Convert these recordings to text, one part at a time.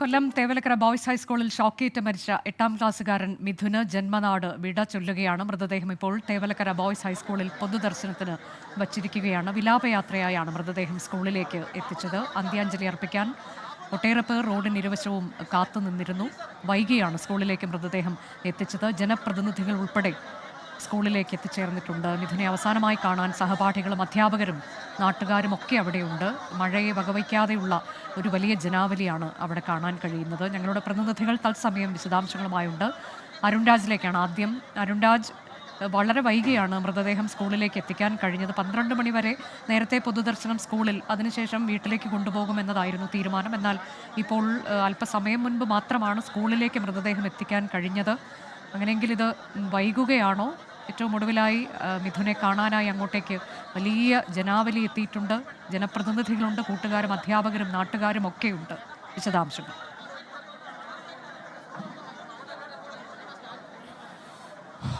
കൊല്ലം Thevalakkara boys ഹൈസ്കൂളിൽ ഷോക്കേറ്റ് മരിച്ച എട്ടാം ക്ലാസ്സുകാരൻ മിഥുന് ജന്മനാട് വിട ചൊല്ലുകയാണ്. മൃതദേഹം ഇപ്പോൾ തേവലക്കര ബോയ്സ് ഹൈസ്കൂളിൽ പൊതുദർശനത്തിന് വച്ചിരിക്കുകയാണ്. വിലാപയാത്രയായാണ് മൃതദേഹം സ്കൂളിലേക്ക് എത്തിച്ചത്. അന്ത്യാഞ്ജലി അർപ്പിക്കാൻ ഒട്ടേറെ പേർ റോഡിന് ഇരുവശവും കാത്തുനിന്നിരുന്നു. വൈകിയാണ് സ്കൂളിലേക്ക് മൃതദേഹം എത്തിച്ചത്. ജനപ്രതിനിധികൾ ഉൾപ്പെടെ സ്കൂളിലേക്ക് എത്തിച്ചേർന്നിട്ടുണ്ട്. മിഥുനെ അവസാനമായി കാണാൻ സഹപാഠികളും അധ്യാപകരും നാട്ടുകാരും ഒക്കെ അവിടെയുണ്ട്. മഴയെ വകവയ്ക്കാതെയുള്ള ഒരു വലിയ ജനാവലിയാണ് അവിടെ കാണാൻ കഴിയുന്നത്. ഞങ്ങളുടെ പ്രതിനിധികൾ തത്സമയം വിശദാംശങ്ങളുമായുണ്ട്. അരുൺരാജിലേക്കാണ് ആദ്യം. അരുൺരാജ് വളരെ വൈകിയാണ് മൃതദേഹം സ്കൂളിലേക്ക് എത്തിക്കാൻ കഴിഞ്ഞത്. പന്ത്രണ്ട് മണിവരെ നേരത്തെ പൊതുദർശനം സ്കൂളിൽ അതിനുശേഷം വീട്ടിലേക്ക് കൊണ്ടുപോകുമെന്നതായിരുന്നു തീരുമാനം. എന്നാൽ ഇപ്പോൾ അല്പസമയം മുൻപ് മാത്രമാണ് സ്കൂളിലേക്ക് മൃതദേഹം എത്തിക്കാൻ കഴിഞ്ഞത്. അങ്ങനെയെങ്കിൽ ഇത് വൈകുകയാണോ? ഏറ്റവും ഒടുവിലായി മിഥുനെ കാണാനായി അങ്ങോട്ടേക്ക് വലിയ ജനാവലി എത്തിയിട്ടുണ്ട്. ജനപ്രതിനിധികളുണ്ട് കൂട്ടുകാരും അധ്യാപകരും നാട്ടുകാരും ഒക്കെയുണ്ട്. വിശദാംശങ്ങൾ.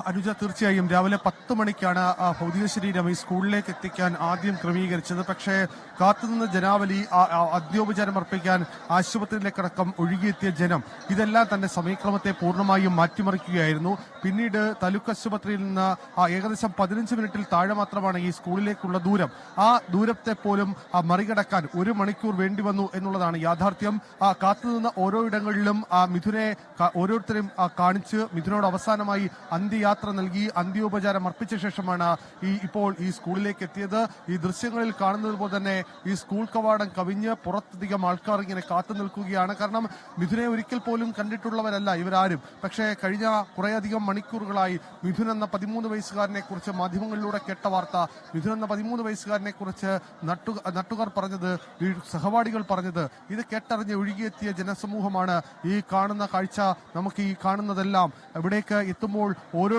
അനുജ തീർച്ചയായും രാവിലെ പത്ത് മണിക്കാണ് ഭൗതിക ശരീരം ഈ സ്കൂളിലേക്ക് എത്തിക്കാൻ ആദ്യം ക്രമീകരിച്ചത്. പക്ഷേ കാത്തുനിന്ന ജനാവലി അന്ത്യോപചാരം അർപ്പിക്കാൻ ആശുപത്രിയിലേക്കടക്കം ഒഴുകിയെത്തിയ ജനം ഇതെല്ലാം തന്നെ സമയക്രമത്തെ പൂർണമായും മാറ്റിമറിക്കുകയായിരുന്നു. പിന്നീട് താലൂക്ക് ആശുപത്രിയിൽ നിന്ന് ഏകദേശം പതിനഞ്ച് മിനിറ്റിൽ താഴെ മാത്രമാണ് ഈ സ്കൂളിലേക്കുള്ള ദൂരം. ആ ദൂരത്തെ പോലും മറികടക്കാൻ ഒരു മണിക്കൂർ വേണ്ടി വന്നു എന്നുള്ളതാണ് യാഥാർത്ഥ്യം. കാത്തുനിന്ന ഓരോ ഇടങ്ങളിലും മിഥുനെ ഓരോരുത്തരും കാണിച്ച് മിഥുനോട് അവസാനമായി അന്ത്യയാത്ര നൽകി അന്ത്യോപചാരം അർപ്പിച്ച ശേഷമാണ് ഈ ഇപ്പോൾ ഈ സ്കൂളിലേക്ക് എത്തിയത്. ഈ ദൃശ്യങ്ങളിൽ കാണുന്നത് പോലെ തന്നെ ഈ സ്കൂൾ കവാടം കവിഞ്ഞ് പുറത്തധികം ആൾക്കാർ ഇങ്ങനെ കാത്തു നിൽക്കുകയാണ്. കാരണം മിഥുനെ ഒരിക്കൽ പോലും കണ്ടിട്ടുള്ളവരല്ല ഇവരാരും. പക്ഷേ കഴിഞ്ഞ കുറേയധികം മണിക്കൂറുകളായി മിഥുൻ എന്ന പതിമൂന്ന് വയസ്സുകാരനെ കുറിച്ച് മാധ്യമങ്ങളിലൂടെ കേട്ട വാർത്ത മിഥുൻ എന്ന പതിമൂന്ന് വയസ്സുകാരനെ കുറിച്ച് നട്ടു നട്ടുകാർ പറഞ്ഞത് ഈ സഹപാഠികൾ പറഞ്ഞത് ഇത് കേട്ടറിഞ്ഞ് ഒഴുകിയെത്തിയ ജനസമൂഹമാണ് ഈ കാണുന്ന കാഴ്ച നമുക്ക് ഈ കാണുന്നതെല്ലാം. ഇവിടേക്ക് എത്തുമ്പോൾ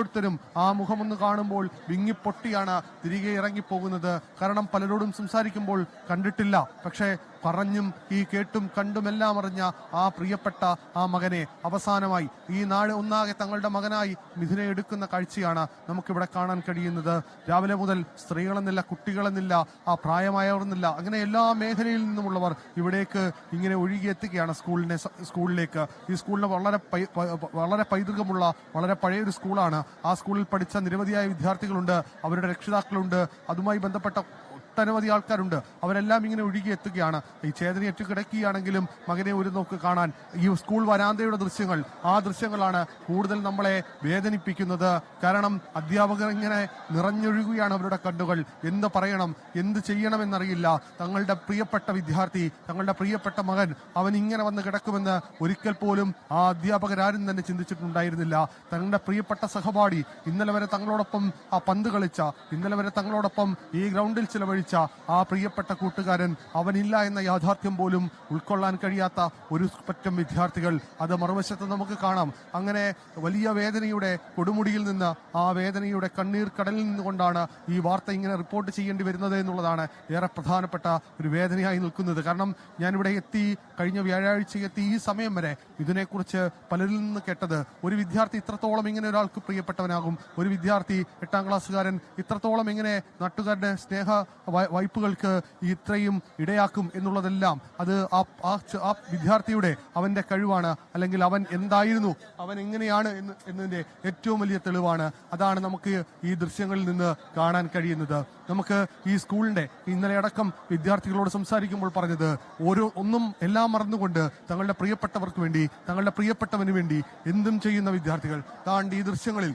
ഓരോരുത്തരും ആ മുഖമൊന്ന് കാണുമ്പോൾ വിങ്ങിപ്പൊട്ടിയാണ് തിരികെ ഇറങ്ങിപ്പോകുന്നത്. കാരണം പലരോടും സംസാരിക്കുമ്പോൾ കണ്ടിട്ടില്ല. പക്ഷേ പറഞ്ഞും ഈ കേട്ടും കണ്ടുമെല്ലാം അറിഞ്ഞ ആ പ്രിയപ്പെട്ട ആ മകനെ അവസാനമായി ഈ നാട് ഒന്നാകെ തങ്ങളുടെ മകനായി മിഥുനെ എടുക്കുന്ന കാഴ്ചയാണ് നമുക്കിവിടെ കാണാൻ കഴിയുന്നത്. രാവിലെ മുതൽ സ്ത്രീകളെന്നില്ല കുട്ടികളെന്നില്ല ആ പ്രായമായവർന്നില്ല അങ്ങനെ എല്ലാ മേഖലയിൽ നിന്നുമുള്ളവർ ഇവിടേക്ക് ഇങ്ങനെ ഒഴുകിയെത്തുകയാണ് സ്കൂളിനെ സ്കൂളിലേക്ക്. ഈ സ്കൂളിന് വളരെ വളരെ പൈതൃകമുള്ള വളരെ പഴയൊരു സ്കൂളാണ്. ആ സ്കൂളിൽ പഠിച്ച നിരവധിയായ വിദ്യാർത്ഥികളുണ്ട് അവരുടെ രക്ഷിതാക്കളുണ്ട്. അതുമായി ബന്ധപ്പെട്ട ഒട്ടനവധി ആൾക്കാരുണ്ട്. അവരെല്ലാം ഇങ്ങനെ ഒഴുകി എത്തുകയാണ്. ഈ ചേതനയേറ്റ് കിടക്കുകയാണെങ്കിലും മകനെ ഒരു നോക്ക് കാണാൻ ഈ സ്കൂൾ വരാന്തയുടെ ദൃശ്യങ്ങൾ ആ ദൃശ്യങ്ങളാണ് കൂടുതൽ നമ്മളെ വേദനിപ്പിക്കുന്നത്. കാരണം അധ്യാപകർ ഇങ്ങനെ നിറഞ്ഞൊഴുകുകയാണ് അവരുടെ കണ്ണുകൾ. എന്ത് പറയണം? എന്ത് ചെയ്യണമെന്നറിയില്ല. തങ്ങളുടെ പ്രിയപ്പെട്ട വിദ്യാർത്ഥി തങ്ങളുടെ പ്രിയപ്പെട്ട മകൻ അവൻ ഇങ്ങനെ വന്ന് കിടക്കുമെന്ന് ഒരിക്കൽ പോലും ആ അധ്യാപകരാരും തന്നെ ചിന്തിച്ചിട്ടുണ്ടായിരുന്നില്ല. തങ്ങളുടെ പ്രിയപ്പെട്ട സഹപാഠി ഇന്നലെ വരെ തങ്ങളോടൊപ്പം ആ പന്ത് കളിച്ച ഇന്നലെ വരെ തങ്ങളോടൊപ്പം ഈ ഗ്രൗണ്ടിൽ ചിലവഴിച്ച ആ പ്രിയപ്പെട്ട കൂട്ടുകാരൻ അവനില്ല എന്ന യാഥാർത്ഥ്യം പോലും ഉൾക്കൊള്ളാൻ കഴിയാത്ത ഒരു പറ്റം വിദ്യാർത്ഥികൾ. അത് മറുവശത്ത് നമുക്ക് കാണാം. അങ്ങനെ വലിയ വേദനയുടെ കൊടുമുടിയിൽ നിന്ന് ആ വേദനയുടെ കണ്ണീർ കടലിൽ നിന്നുകൊണ്ടാണ് ഈ വാർത്ത ഇങ്ങനെ റിപ്പോർട്ട് ചെയ്യേണ്ടി വരുന്നത് എന്നുള്ളതാണ് ഏറെ പ്രധാനപ്പെട്ട ഒരു വേദനയായി നിൽക്കുന്നത്. കാരണം ഞാനിവിടെ എത്തി കഴിഞ്ഞ വ്യാഴാഴ്ച എത്തി ഈ സമയം വരെ ഇതിനെക്കുറിച്ച് പലരിൽ നിന്ന് കേട്ടത് ഒരു വിദ്യാർത്ഥി ഇത്രത്തോളം ഇങ്ങനെ ഒരാൾക്ക് പ്രിയപ്പെട്ടവനാകും ഒരു വിദ്യാർത്ഥി എട്ടാം ക്ലാസ്സുകാരൻ ഇത്രത്തോളം ഇങ്ങനെ നാട്ടുകാരുടെ സ്നേഹ വായ്പകൾക്ക് ഇത്രയും ഇടയാക്കും എന്നുള്ളതെല്ലാം അത് ആ വിദ്യാർത്ഥിയുടെ അവന്റെ കഴിവാണ്. അല്ലെങ്കിൽ അവൻ എന്തായിരുന്നു അവൻ എങ്ങനെയാണ് എന്ന് എന്നതിന്റെ ഏറ്റവും വലിയ തെളിവാണ്. അതാണ് നമുക്ക് ഈ ദൃശ്യങ്ങളിൽ നിന്ന് കാണാൻ കഴിയുന്നത്. നമുക്ക് ഈ സ്കൂളിന്റെ ഇന്നലെ അടക്കം വിദ്യാർത്ഥികളോട് സംസാരിക്കുമ്പോൾ പറഞ്ഞത് ഓരോ ഒന്നും എല്ലാം മറന്നുകൊണ്ട് തങ്ങളുടെ പ്രിയപ്പെട്ടവർക്ക് വേണ്ടി തങ്ങളുടെ പ്രിയപ്പെട്ടവന് വേണ്ടി എന്തും ചെയ്യുന്ന വിദ്യാർത്ഥികൾ. താണ്ട് ഈ ദൃശ്യങ്ങളിൽ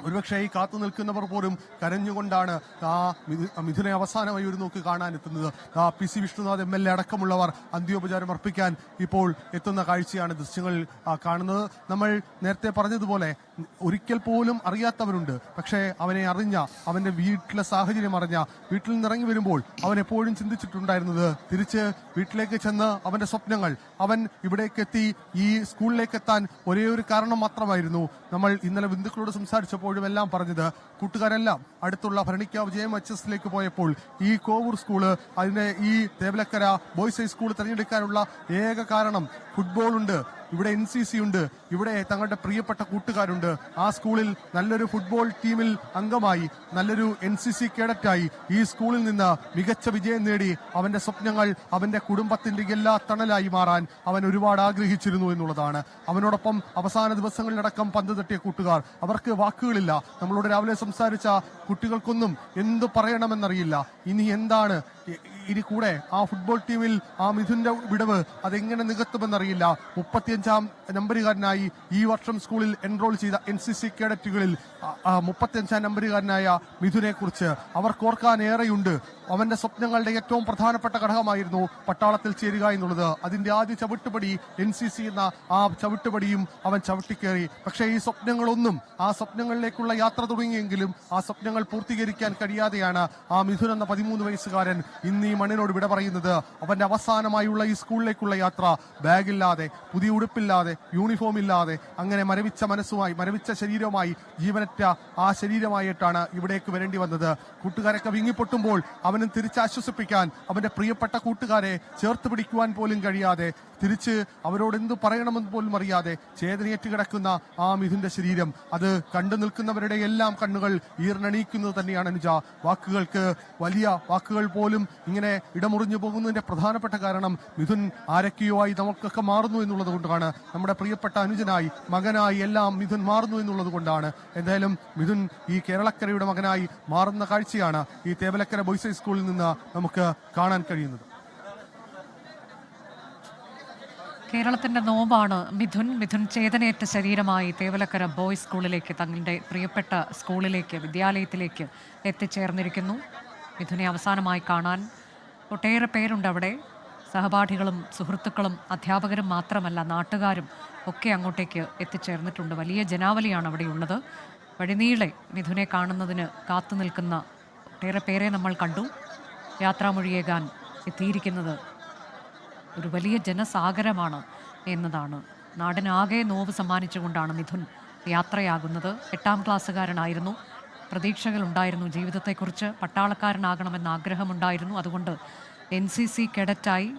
ഒരുപക്ഷെ ഈ കാത്തു നിൽക്കുന്നവർ പോലും കരഞ്ഞുകൊണ്ടാണ് ആ മിഥു- മിഥുനെ അവസാനമായി ഒരു നോക്ക് കാണാനെത്തുന്നത് ആ P C Vishnunath M L A അടക്കമുള്ളവർ അന്ത്യോപചാരം അർപ്പിക്കാൻ ഇപ്പോൾ എത്തുന്ന കാഴ്ചയാണ് ദൃശ്യങ്ങളിൽ കാണുന്നത്. നമ്മൾ നേരത്തെ പറഞ്ഞതുപോലെ ഒരിക്കൽ പോലും അറിയാത്തവരുണ്ട്. പക്ഷേ അവനെ അറിഞ്ഞ അവന്റെ വീട്ടിലെ സാഹചര്യം അറിഞ്ഞ വീട്ടിൽ നിന്ന് ഇറങ്ങി വരുമ്പോൾ അവൻ എപ്പോഴും ചിന്തിച്ചിട്ടുണ്ടായിരുന്നത് തിരിച്ച് വീട്ടിലേക്ക് ചെന്ന് അവന്റെ സ്വപ്നങ്ങൾ അവൻ ഇവിടേക്കെത്തി ഈ സ്കൂളിലേക്ക് എത്താൻ ഒരേ ഒരു കാരണം മാത്രമായിരുന്നു. നമ്മൾ ഇന്നലെ ബന്ധുക്കളോട് സംസാരിച്ചപ്പോഴും എല്ലാം പറഞ്ഞത് കൂട്ടുകാരെല്ലാം. അടുത്തുള്ള ഭരണിക്കാവ് ജെ എം എച്ച് എസിലേക്ക് പോയപ്പോൾ ഈ കോവൂർ സ്കൂൾ അതിനെ ഈ തേവലക്കര ബോയ്സ് ഹൈസ്കൂൾ തിരഞ്ഞെടുക്കാനുള്ള ഏക കാരണം ഫുട്ബോൾ ഉണ്ട്. ഇവിടെ എൻ സി സി ഉണ്ട്. ഇവിടെ തങ്ങളുടെ പ്രിയപ്പെട്ട കൂട്ടുകാരുണ്ട്. ആ സ്കൂളിൽ നല്ലൊരു ഫുട്ബോൾ ടീമിൽ അംഗമായി നല്ലൊരു എൻ സി സി കേഡറ്റായി ഈ സ്കൂളിൽ നിന്ന് മികച്ച വിജയം നേടി അവന്റെ സ്വപ്നങ്ങൾ അവന്റെ കുടുംബത്തിന്റെ എല്ലാ തണലായി മാറാൻ അവൻ ഒരുപാട് ആഗ്രഹിച്ചിരുന്നു എന്നുള്ളതാണ്. അവനോടൊപ്പം അവസാന ദിവസങ്ങളിലടക്കം പന്ത് തട്ടിയ കൂട്ടുകാർ. അവർക്ക് വാക്കുകളില്ല. നമ്മളോട് രാവിലെ സംസാരിച്ച കുട്ടികൾക്കൊന്നും എന്ത് പറയണമെന്നറിയില്ല. ഇനി എന്താണ് ഇനി കൂടെ ആ ഫുട്ബോൾ ടീമിൽ ആ മിഥുന്റെ വിടവ് അതെങ്ങനെ നികത്തുമെന്നറിയില്ല. മുപ്പത്തിയഞ്ചാം നമ്പറുകാരനായി ഈ വർഷം സ്കൂളിൽ എൻറോൾ ചെയ്ത എൻ സി സി കേഡറ്റുകളിൽ മുപ്പത്തിയഞ്ചാം നമ്പറുകാരനായ മിഥുനെ കുറിച്ച് അവർക്ക് ഓർക്കാൻ ഏറെയുണ്ട്. അവന്റെ സ്വപ്നങ്ങളുടെ ഏറ്റവും പ്രധാനപ്പെട്ട ഘടകമായിരുന്നു പട്ടാളത്തിൽ ചേരുക എന്നുള്ളത്. അതിന്റെ ആദ്യ ചവിട്ടുപടി എൻ സി സി എന്ന ആ ചവിട്ടുപടിയും അവൻ ചവിട്ടിക്കേറി. പക്ഷേ ഈ സ്വപ്നങ്ങളൊന്നും ആ സ്വപ്നങ്ങളിലേക്കുള്ള യാത്ര തുടങ്ങിയെങ്കിലും ആ സ്വപ്നങ്ങൾ പൂർത്തീകരിക്കാൻ കഴിയാതെയാണ് ആ മിഥുൻ എന്ന പതിമൂന്ന് വയസ്സുകാരൻ ഇന്ന് ഈ മണ്ണിനോട് വിട പറയുന്നത് അവന്റെ അവസാനമായുള്ള ഈ സ്കൂളിലേക്കുള്ള യാത്ര. ബാഗില്ലാതെ പുതിയ ഉടുപ്പില്ലാതെ യൂണിഫോം ഇല്ലാതെ അങ്ങനെ മരവിച്ച മനസ്സുമായി മരവിച്ച ശരീരവുമായി ജീവനറ്റ ആ ശരീരമായിട്ടാണ് ഇവിടേക്ക് വരേണ്ടി വന്നത്. കൂട്ടുകാരൊക്കെ വിങ്ങിപ്പൊട്ടുമ്പോൾ അവനും തിരിച്ചാശ്വസിപ്പിക്കാൻ അവന്റെ പ്രിയപ്പെട്ട കൂട്ടുകാരെ ചേർത്ത് പിടിക്കുവാൻ പോലും കഴിയാതെ തിരിച്ച് അവരോട് എന്തു പറയണമെന്ന് പോലും അറിയാതെ ചേതനയേറ്റ് കിടക്കുന്ന ആ മിഥുന്റെ ശരീരം. അത് കണ്ടു നിൽക്കുന്നവരുടെ എല്ലാം കണ്ണുകൾ ഈർണണീക്കുന്നത് തന്നെയാണ് അനുജ. വാക്കുകൾക്ക് വലിയ വാക്കുകൾ പോലും ഇങ്ങനെ ഇടമുറിഞ്ഞു പോകുന്നതിന്റെ പ്രധാനപ്പെട്ട കാരണം മിഥുൻ ആരൊക്കെയോ ആയി നമുക്കൊക്കെ മാറുന്നു എന്നുള്ളത് കൊണ്ടാണ്. നമ്മുടെ പ്രിയപ്പെട്ട അനുജനായി മകനായി എല്ലാം മിഥുൻ മാറുന്നു എന്നുള്ളത് കൊണ്ടാണ്. എന്തായാലും മിഥുൻ ഈ കേരളക്കരയുടെ മകനായി മാറുന്ന കാഴ്ചയാണ് ഈ തേവലക്കര ബോയ്സ് ഹൈസ്കൂളിൽ നിന്ന് നമുക്ക് കാണാൻ കഴിയുന്നത്. കേരളത്തിന്റെ നോമ്പാണ് മിഥുൻ. മിഥുൻ ചേതനയേറ്റ ശരീരമായി തേവലക്കര ബോയ്സ് സ്കൂളിലേക്ക് തങ്ങളുടെ പ്രിയപ്പെട്ട സ്കൂളിലേക്ക് വിദ്യാലയത്തിലേക്ക് എത്തിച്ചേർന്നിരിക്കുന്നു. മിഥുനെ അവസാനമായി കാണാൻ ഒട്ടേറെ പേരുണ്ട് അവിടെ. സഹപാഠികളും സുഹൃത്തുക്കളും അധ്യാപകരും മാത്രമല്ല നാട്ടുകാരും ഒക്കെ അങ്ങോട്ടേക്ക് എത്തിച്ചേർന്നിട്ടുണ്ട്. വലിയ ജനാവലിയാണ് അവിടെയുള്ളത് വഴിനീളെ മിഥുനെ കാണുന്നതിന് കാത്തു നിൽക്കുന്ന ഒട്ടേറെ പേരെ നമ്മൾ കണ്ടു. യാത്രാമൊഴിയേകാൻ എത്തിയിരിക്കുന്നത് ഒരു വലിയ ജനസാഗരമാണ് എന്നതാണ്. നാടിനാകെ നോവ് സമ്മാനിച്ചുകൊണ്ടാണ് മിഥുൻ യാത്രയാകുന്നത്. എട്ടാം ക്ലാസ്സുകാരനായിരുന്നു. പ്രതീക്ഷകളുണ്ടായിരുന്നു. ജീവിതത്തെക്കുറിച്ച് പട്ടാളക്കാരനാകണമെന്ന ആഗ്രഹമുണ്ടായിരുന്നു. അതുകൊണ്ട് എൻ സി സി കേഡറ്റായി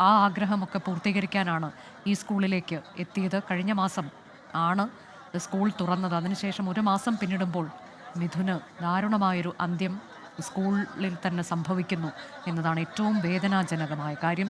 ആ ആഗ്രഹമൊക്കെ പൂർത്തീകരിക്കാനാണ് ഈ സ്കൂളിലേക്ക് എത്തിയത്. കഴിഞ്ഞ മാസം ആണ് സ്കൂൾ തുറന്നത്. അതിനുശേഷം ഒരു മാസം പിന്നിടുമ്പോൾ മിഥുന് ദാരുണമായൊരു അന്ത്യം സ്കൂളിൽ തന്നെ സംഭവിക്കുന്നു എന്നതാണ് ഏറ്റവും വേദനാജനകമായ കാര്യം.